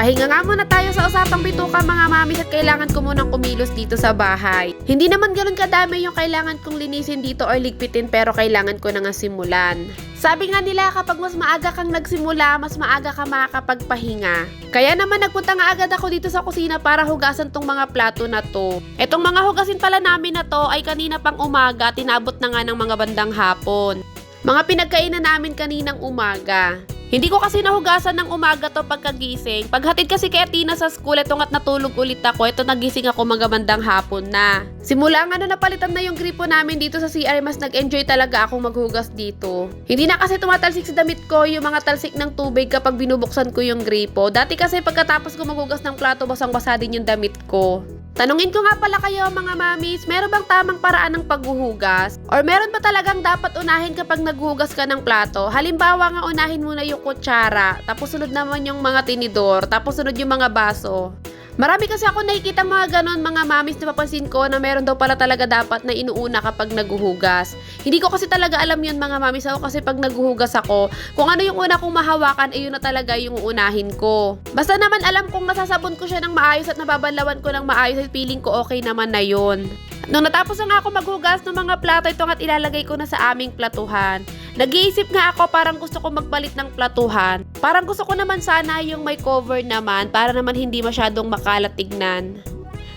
Pahinga nga muna tayo sa usapang bituka mga mamis at kailangan ko munang kumilos dito sa bahay. Hindi naman ganun kadami yung kailangan kong linisin dito or ligpitin pero kailangan ko na nga simulan. Sabi nga nila kapag mas maaga kang nagsimula, mas maaga ka makakapagpahinga. Kaya naman nagpunta nga agad ako dito sa kusina para hugasan tong mga plato na to. Etong mga hugasin pala namin na to ay kanina pang umaga, tinabot na nga ng mga bandang hapon. Mga pinagkainan namin kaninang umaga. Hindi ko kasi nahugasan ng umaga to pagkagising. Paghatid kasi kay Atina sa school, etong at natulog ulit ako, ito nagising ako mga bandang hapon na. Simula nga na napalitan na yung gripo namin dito sa CR, mas nag-enjoy talaga akong maghugas dito. Hindi na kasi tumatalsik sa damit ko yung mga talsik ng tubig kapag binubuksan ko yung gripo. Dati kasi pagkatapos ko maghugas ng plato, basang-basa din yung damit ko. Tanungin ko nga pala kayo mga mamis, meron bang tamang paraan ng paghuhugas? Or meron ba talagang dapat unahin kapag naghuhugas ka ng plato? Halimbawa nga unahin muna yung kutsara, tapos sunod naman yung mga tinidor, tapos sunod yung mga baso. Marami kasi ako nakikita mga ganon mga mamis na papansin ko na meron daw pala talaga dapat na inuuna kapag naghuhugas. Hindi ko kasi talaga alam yun mga mamis ako kasi pag naghuhugas ako, kung ano yung una kong mahawakan, ayun na talaga yung uunahin ko. Basta naman alam kong nasasabon ko siya ng maayos at nababalawan ko ng maayos at feeling ko okay naman na yun. Nung natapos na ako maghugas ng mga plato, ito at ilalagay ko na sa aming platuhan. Nag-iisip nga ako parang gusto ko magpalit ng platuhan. Parang gusto ko naman sana yung may cover naman para naman hindi masyadong makalat tignan.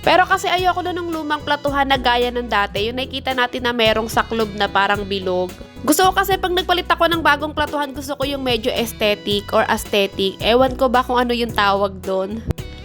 Pero kasi ayoko na ng lumang platuhan na gaya ng dati, yung nakikita natin na merong saklob na parang bilog. Gusto ko kasi pag nagpalit ako ng bagong platuhan, gusto ko yung medyo aesthetic or aesthetic. Ewan ko ba kung ano yung tawag doon.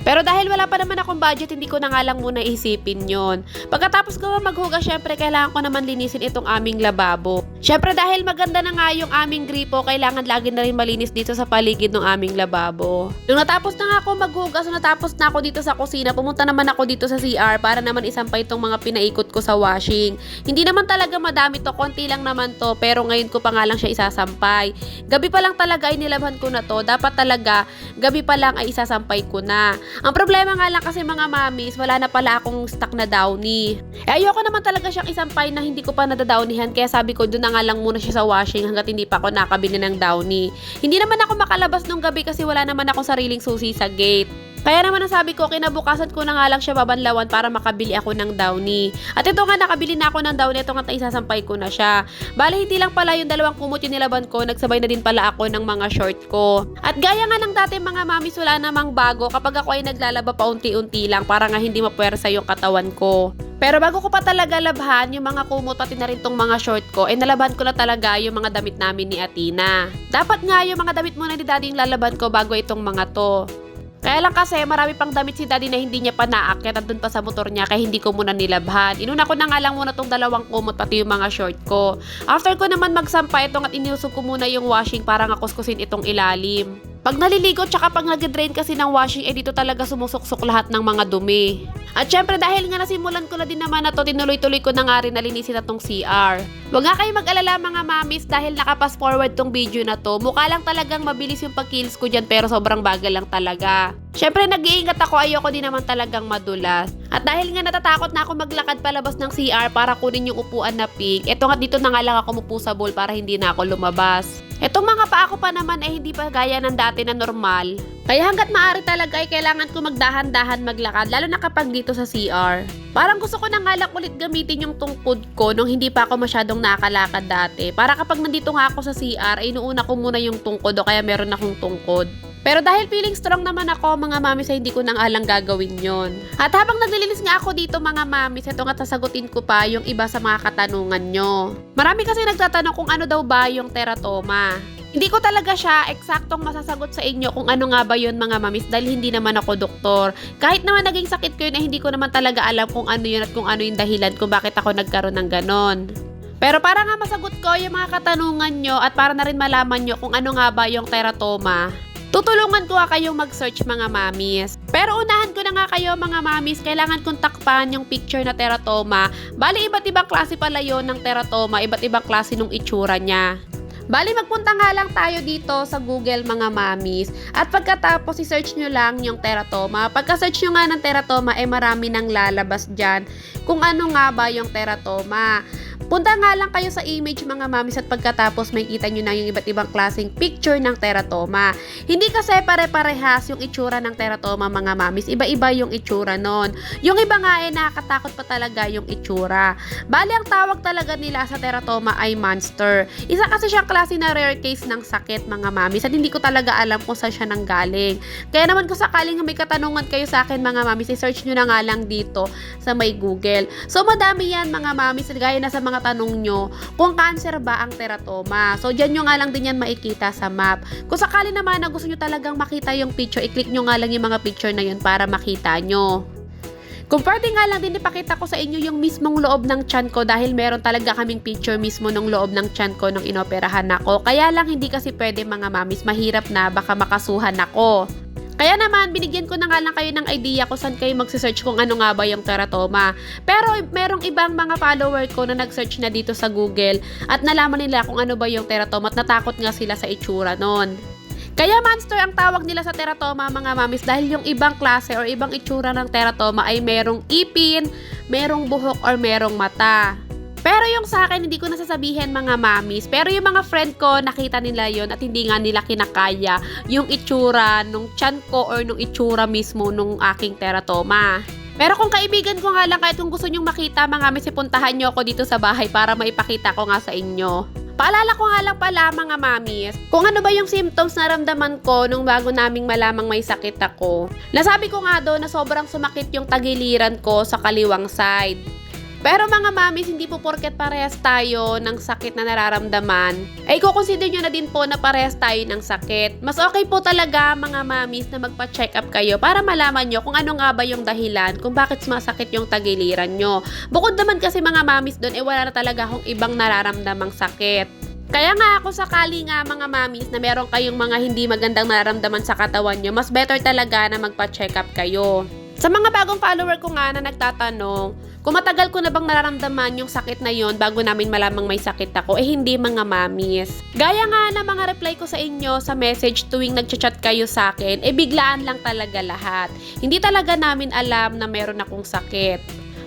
Pero dahil wala pa naman akong budget, hindi ko na nga lang muna isipin yon. Pagkatapos ko maghugas, syempre kailangan ko naman linisin itong aming lababo. Syempre dahil maganda na nga yung aming gripo, kailangan lagi na rin malinis dito sa paligid ng aming lababo. Nung natapos na nga ako maghugas, natapos na ako dito sa kusina, pumunta naman ako dito sa CR para naman isampay itong mga pinaikot ko sa washing. Hindi naman talaga madami to, konti lang naman to, pero ngayon ko pa nga lang siya isasampay. Gabi pa lang talaga ay nilabhan ko na to, dapat talaga gabi pa lang ay isasampay ko na. Ang problema nga lang kasi mga mamis, wala na pala akong stock na downy. Eh ayoko naman talaga siyang isampay na hindi ko pa nadadownihan kaya sabi ko doon na nga lang muna siya sa washing hanggat hindi pa ako nakabili ng downy. Hindi naman ako makalabas nung gabi kasi wala naman akong sariling susi sa gate. Kaya naman ang sabi ko, kinabukasan ko na nga lang siya babanlawan para makabili ako ng downy. At ito nga, nakabili na ako ng downy. Ito nga, isasampay ko na siya. Bale, hindi lang pala yung dalawang kumot yung nilaban ko. Nagsabay na din pala ako ng mga short ko. At gaya nga ng dati mga mamis, wala namang bago. Kapag ako ay naglalaba pa unti-unti lang para nga hindi mapuwersa yung katawan ko. Pero bago ko pa talaga labhan yung mga kumot pati na rin tong mga short ko, eh nalaban ko na talaga yung mga damit namin ni Atina. Dapat nga yung mga damit muna ni Daddy yung lalaban ko bago itong mga to. Kaya lang kasi marami pang damit si daddy na hindi niya pa naakyat nandun pa sa motor niya kaya hindi ko muna nilabhan. Inuna ko na nga lang muna tong dalawang kumot pati yung mga short ko. After ko naman magsampay itong at iniusog ko muna yung washing para nga kuskusin itong ilalim. Pag naliligo tsaka pag nag-drain kasi ng washing, eh dito talaga sumusuksok lahat ng mga dumi. At syempre dahil nga nasimulan ko na din naman na to, tinuloy-tuloy ko na nga rin nalinisin na tong CR. Huwag nga kayo mag-alala mga mamis dahil nakapas forward tong video na to. Mukha lang talagang mabilis yung pagkills ko dyan pero sobrang bagal lang talaga. Syempre nag-iingat ako, ayoko din naman talagang madulas. At dahil nga natatakot na ako maglakad palabas ng CR para kunin yung upuan na pink, eto nga dito na nga lang ako mupo sa bowl para hindi na ako lumabas. Etong mga paa ko pa naman ay hindi pa gaya ng dati na normal. Kaya hanggat maaari talaga ay kailangan ko magdahan-dahan maglakad, lalo na kapag dito sa CR. Parang gusto ko na nga lang ulit gamitin yung tungkod ko nung hindi pa ako masyadong nakakalakad dati. Para kapag nandito nga ako sa CR, ay inuuna ko muna yung tungkod o kaya meron akong tungkod. Pero dahil feeling strong naman ako, mga mamis, ay hindi ko nang alang gagawin yon. At habang naglilinis nga ako dito, mga mamis, ito nga sasagutin ko pa yung iba sa mga katanungan nyo. Marami kasi nagtatanong kung ano daw ba yung teratoma. Hindi ko talaga siya eksaktong masasagot sa inyo kung ano nga ba yun mga mamis dahil hindi naman ako doktor. Kahit naman naging sakit ko yun ay hindi ko naman talaga alam kung ano yun at kung ano yung dahilan kung bakit ako nagkaroon ng ganon. Pero para nga masagot ko yung mga katanungan nyo at para na rin malaman nyo kung ano nga ba yung teratoma, Tutulungan ko nga kayong mag-search mga mamis. Pero unahan ko na nga kayo mga mamis, kailangan kong takpan yung picture na teratoma. Bali, iba't ibang klase pala yon ng teratoma, iba't ibang klase nung itsura niya. Bali, magpunta nga lang tayo dito sa Google mga mamis. At pagkatapos, i-search nyo lang yung teratoma. Pagka-search nyo nga ng teratoma, eh marami nang lalabas dyan kung ano nga ba yung teratoma. Punta nga lang kayo sa image mga mamis at pagkatapos may kita nyo na yung iba't ibang klaseng picture ng teratoma. Hindi kasi pare-parehas yung itsura ng teratoma mga mamis. Iba-iba yung itsura nun. Yung iba nga eh nakakatakot pa talaga yung itsura. Bali ang tawag talaga nila sa teratoma ay monster. Isa kasi siyang klase na rare case ng sakit mga mamis at hindi ko talaga alam kung saan siya nanggaling. Kaya naman kung sakaling may katanungan kayo sa akin mga mamis, i-search nyo na nga lang dito sa may Google. So madami yan mga mamis, gaya na sa mga tanong nyo, kung cancer ba ang teratoma. So dyan nyo nga lang din yan makikita sa map. Kung sakali naman na gusto nyo talagang makita yung picture, i-click nyo nga lang yung mga picture na yun para makita nyo. Kung pwede nga lang din ipakita ko sa inyo yung mismong loob ng tiyan ko dahil meron talaga kaming picture mismo ng loob ng tiyan ko nung inoperahan ako. Kaya lang hindi kasi pwede mga mamis, mahirap na baka makasuhan ako. Kaya naman, binigyan ko na nga lang kayo ng idea kung saan kayo magsisearch kung ano nga ba yung teratoma. Pero merong ibang mga follower ko na nag-search na dito sa Google at nalaman nila kung ano ba yung teratoma at natakot nga sila sa itsura nun. Kaya monster ang tawag nila sa teratoma mga mamis dahil yung ibang klase or ibang itsura ng teratoma ay merong ipin, merong buhok or merong mata. Pero yung sa akin, hindi ko nasasabihin mga mamis. Pero yung mga friend ko, nakita nila yon at hindi nga nila kinakaya yung itsura nung chan ko or nung itsura mismo nung aking teratoma. Pero kung kaibigan ko nga lang, kahit kung gusto nyong makita, mga mamis, ipuntahan nyo ako dito sa bahay para maipakita ko nga sa inyo. Paalala ko nga lang pala mga mamis, kung ano ba yung symptoms na ramdaman ko nung bago naming malamang may sakit ako. Nasabi ko nga doon na sobrang sumakit yung tagiliran ko sa kaliwang side. Pero mga mamis, hindi po porket parehas tayo ng sakit na nararamdaman, ay kukonsider nyo na din po na parehas tayo ng sakit. Mas okay po talaga mga mamis na magpa-check up kayo para malaman nyo kung ano nga ba yung dahilan kung bakit sumasakit yung tagiliran nyo. Bukod naman kasi mga mamis doon, eh wala na talaga akong ibang nararamdamang sakit. Kaya nga ako sakali nga mga mamis na meron kayong mga hindi magandang nararamdaman sa katawan nyo, mas better talaga na magpa-check up kayo. Sa mga bagong follower ko nga na nagtatanong, kung matagal ko na bang nararamdaman yung sakit na yon bago namin malamang may sakit ako, eh hindi mga mamis. Gaya nga na mga reply ko sa inyo sa message tuwing nagchat-chat kayo sa akin, eh biglaan lang talaga lahat. Hindi talaga namin alam na meron akong sakit.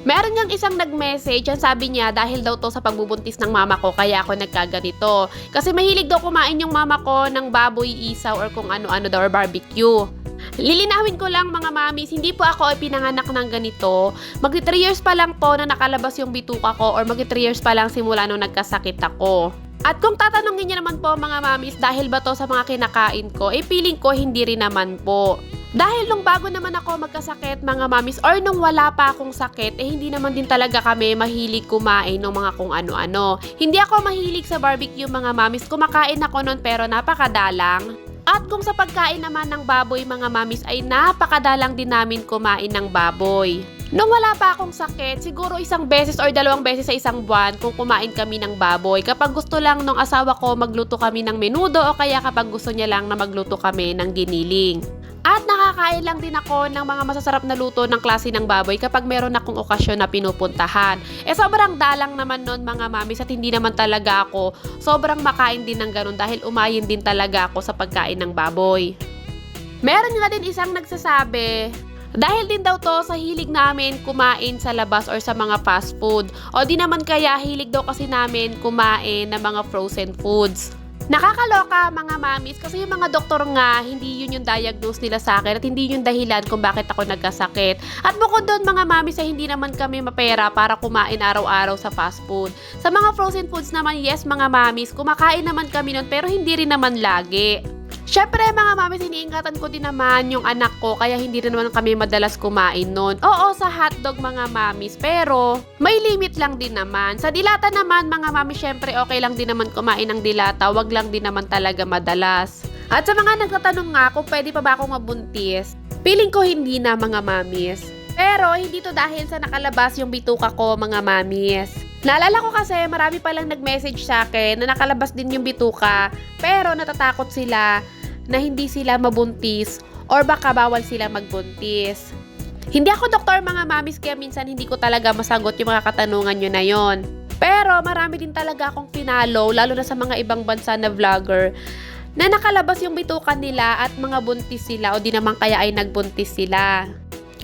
Meron niyang isang nag-message, ang sabi niya dahil daw to sa pagbubuntis ng mama ko kaya ako nagkaganito. Kasi mahilig daw kumain yung mama ko ng baboy isaw or kung ano-ano daw or barbecue. Lilinawin ko lang mga mamis, hindi po ako ay pinanganak ng ganito. Mag 3 years pa lang po na nakalabas yung bituka ko or mag 3 years pa lang simula nung nagkasakit ako. At kung tatanungin niyo naman po mga mamis dahil ba to sa mga kinakain ko, eh feeling ko hindi rin naman po. Dahil nung bago naman ako magkasakit mga mamis or nung wala pa akong sakit, eh hindi naman din talaga kami mahilig kumain ng mga kung ano-ano. Hindi ako mahilig sa barbecue mga mamis, kumakain ako nun pero napakadalang. At kung sa pagkain naman ng baboy mga mamis ay napakadalang din namin kumain ng baboy. Nung wala pa akong sakit, siguro isang beses or dalawang beses sa isang buwan kung kumain kami ng baboy. Kapag gusto lang nung asawa ko magluto kami ng menudo o kaya kapag gusto niya lang na magluto kami ng giniling. At nakakain lang din ako ng mga masasarap na luto ng klase ng baboy kapag meron akong okasyon na pinupuntahan. Eh sobrang dalang naman nun mga mamis at hindi naman talaga ako sobrang makain din ng ganun dahil umayin din talaga ako sa pagkain ng baboy. Meron nga din isang nagsasabi, dahil din daw to sa hilig namin kumain sa labas or sa mga fast food. O di naman kaya hilig daw kasi namin kumain ng mga frozen foods. Nakakaloka mga mamis kasi yung mga doktor nga hindi yun yung diagnose nila sa akin at hindi yun dahilan kung bakit ako nagkasakit. At bukod doon mga mamis ay hindi naman kami mapera para kumain araw-araw sa fast food. Sa mga frozen foods naman yes mga mamis kumakain naman kami nun pero hindi rin naman lagi. Syempre mga mamis, iniingatan ko din naman yung anak ko kaya hindi rin naman kami madalas kumain nun. Oo, sa hotdog mga mamis, pero may limit lang din naman. Sa dilata naman mga mamis, syempre okay lang din naman kumain ng dilata, wag lang din naman talaga madalas. At sa mga nagtatanong nga kung pwede pa ba akong mabuntis, feeling ko hindi na mga mamis. Pero hindi to dahil sa nakalabas yung bituka ko mga mamis. Naalala ko kasi marami palang nag-message sa akin na nakalabas din yung bituka pero natatakot sila na hindi sila mabuntis or baka bawal sila magbuntis. Hindi ako doktor mga mamis kaya minsan hindi ko talaga masagot yung mga katanungan nyo na yon. Pero marami din talaga akong pinalo lalo na sa mga ibang bansa na vlogger na nakalabas yung bitukan nila at mga buntis sila o di naman kaya ay nagbuntis sila.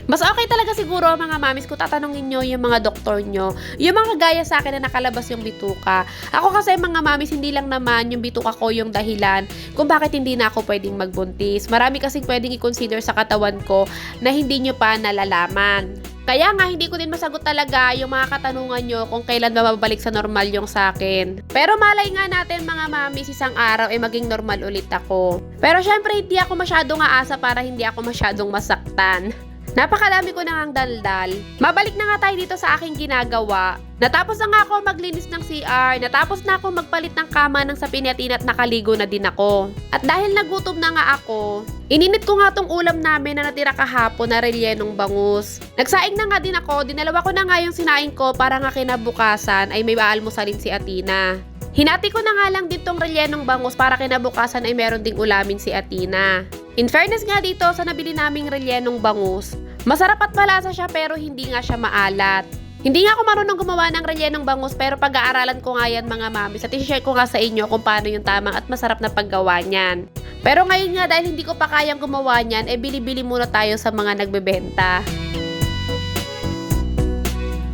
Mas okay talaga siguro mga mamis kung tatanungin nyo yung mga doktor nyo. Yung mga gaya sa akin na nakalabas yung bituka. Ako kasi mga mamis, hindi lang naman yung bituka ko yung dahilan kung bakit hindi na ako pwedeng magbuntis. Marami kasing pwedeng i-consider sa katawan ko na hindi nyo pa nalalaman. Kaya nga, hindi ko din masagot talaga yung mga katanungan nyo kung kailan ba mababalik sa normal yung sa akin. Pero malay nga natin mga mamis, isang araw ay maging normal ulit ako. Pero syempre, hindi ako masyadong aasa para hindi ako masyadong masaktan. Napakadami ko nang daldal. Mabalik na nga tayo dito sa aking ginagawa. Natapos na nga ako maglinis ng CR, natapos na ako magpalit ng kama ng sapinatin at nakaligo na din ako. At dahil nagutom na nga ako, ininit ko nga tong ulam namin na natira kahapon na relyenong bangus. Nagsaing na nga din ako, dinalawa ko na nga yung sinaing ko para nga kinabukasan ay may maalmusalin si Atina. Hinati ko na nga lang din tong relyenong bangus para kinabukasan ay meron ding ulamin si Atina. In fairness nga dito sa nabili naming relyenong bangus, masarap at malasa siya pero hindi nga siya maalat. Hindi nga ako marunong gumawa ng relyenong bangus pero pag-aaralan ko nga yan mga mamis at i-share ko nga sa inyo kung paano yung tamang at masarap na paggawa niyan. Pero ngayon nga dahil hindi ko pa kayang gumawa niyan, eh bili-bili muna tayo sa mga nagbebenta.